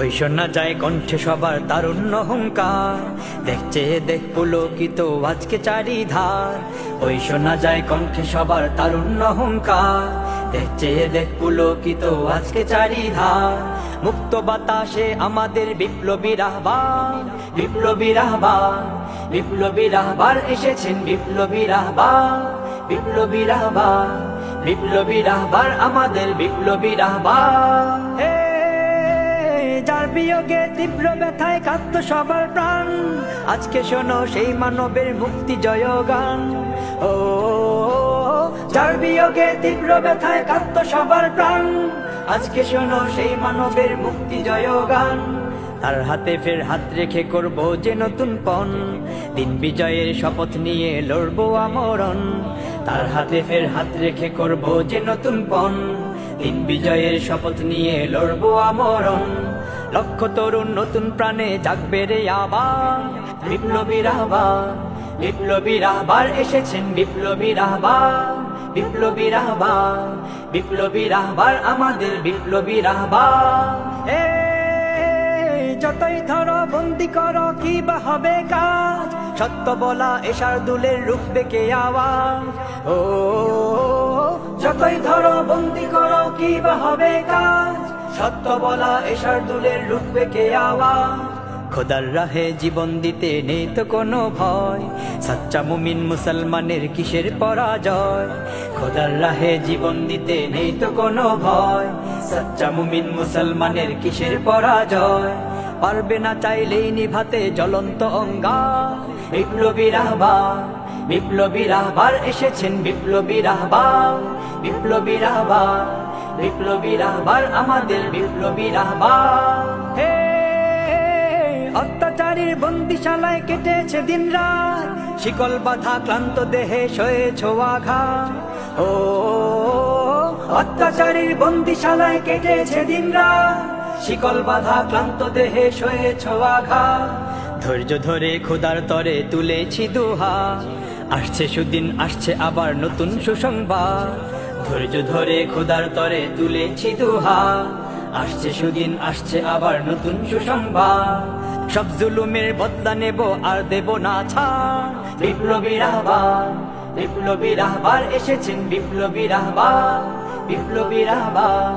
ওই শোনা যায় কণ্ঠে সবার তারুণ্য হুঙ্কার। দেখছে দেখ পুলকিত আজকে চারিধার। ওই শোনা যায় কণ্ঠে সবার তারুণ্য হুঙ্কার। দেখছে দেখ পুলকিত আজকে চারিধার। মুক্ত বাতাসে আমাদের বিপ্লবী রাহবার বিপ্লবী রাহবার বিপ্লবী রাহবার এসেছেন বিপ্লবী রাহবার বিপ্লবী রাহবার বিপ্লবী রাহবার আমাদের বিপ্লবী রাহবার। হে, যার বিয়োগে তীব্র ব্যথায় কাঁদত সবার প্রাণ। আজকে শোনো সেই মানবের মুক্তি জয় গান ও, যার বিয়োগে তীব্র ব্যথায় কাঁদত সবার প্রাণ। আজকে শোনো সেই মানবের মুক্তি জয় গান তার হাতে ফের হাত রেখে করব যে নতুন পণ। দিন বিজয়ের শপথ নিয়ে লড়বো আমরণ। তার হাতে ফের হাত রেখে করব যে নতুন পণ। দিন বিজয়ের শপথ নিয়ে লড়বো আমরণ। লক্ষ তরুণ নতুন প্রাণে জাগবে রে আবার। বিপ্লবী রাহবার বিপ্লবী রাহবার এসেছেন বিপ্লবী রাহবার বিপ্লবী রাহবার বিপ্লবী রাহবার আমাদের বিপ্লবী রাহবার এ, যতই ধরো বন্দি করো, কি বা হবে কাজ সত্য বলা এসার দুলের রুখবে কে আওয়াজ। ও, যতই ধরো, বন্দি করো, কি বা হবে কাজ? সত্য বলা এসার দুলের রুখবে কে আওয়াজ। খোদার রাহে জীবন দিতে নেই তো কোনো ভয়। সাচ্চা মুমিন মুসলমানের কিসের পরাজয়? খোদার রাহে জীবন দিতে নেই তো কোনো ভয়। সাচ্চা মুমিন মুসলমানের কিসের পরাজয়? পারবে না চাইলেই নিভাতে জ্বলন্ত অঙ্গার বিপ্লবী রাহবার বিপ্লবী রাহবার এসেছেন বিপ্লবী রাহবার বিপ্লবী রাহবার বিপ্লবী রাহবার আমাদের বিপ্লবী রাহবার হে, অত্যাচারীর বন্দিশালায় কেটেছে দিন রাত শিকল বাধা ক্লান্ত দেহে শয়েছ আঘাত ও, অত্যাচারীর বন্দিশালায় কেটেছে দিন রাত শিকল বাধা ক্লান্ত দেহে শয়েছ আঘাত ধৈর্য ধরে খোদার তরে তুলেছি দুহা। আসছে সুদিন, আসছে আবার নতুন সুসংবাদ। ধৈর্য ধরে খোদার তরে তুলেছি দুহা। আসছে সুদিন, আসছে আবার নতুন সুসংবাদ। সব জুলুমের বদলা নেব আর দেব না ছাড়। বিপ্লবী রাহবার বিপ্লবী রাহবার এসেছেন বিপ্লবী রাহবার বিপ্লবী রাহবার।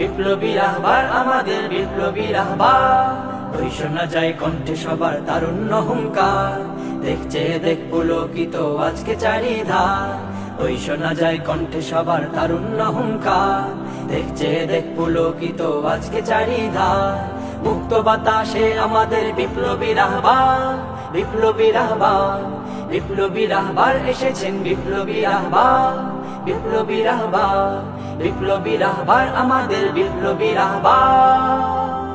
বিপ্লবী রাহবার, আমাদের বিপ্লবী রাহবার। ওই শোনা যায় কণ্ঠে সবার তারুণ্য হুঙ্কার। দেখছে দেখ পুলকিত আজকে চারিধার। ওই শোনা যায় কণ্ঠে সবার তারুণ্য হুঙ্কার। দেখছে দেখ পুলকিত আজকে চারিধার। মুক্ত বাতাসে আমাদের বিপ্লবী রাহবার বিপ্লবী রাহবার বিপ্লবী রাহবার এসেছেন বিপ্লবী রাহবার বিপ্লবী রাহবার বিপ্লবী রাহবার আমাদের বিপ্লবী রাহবার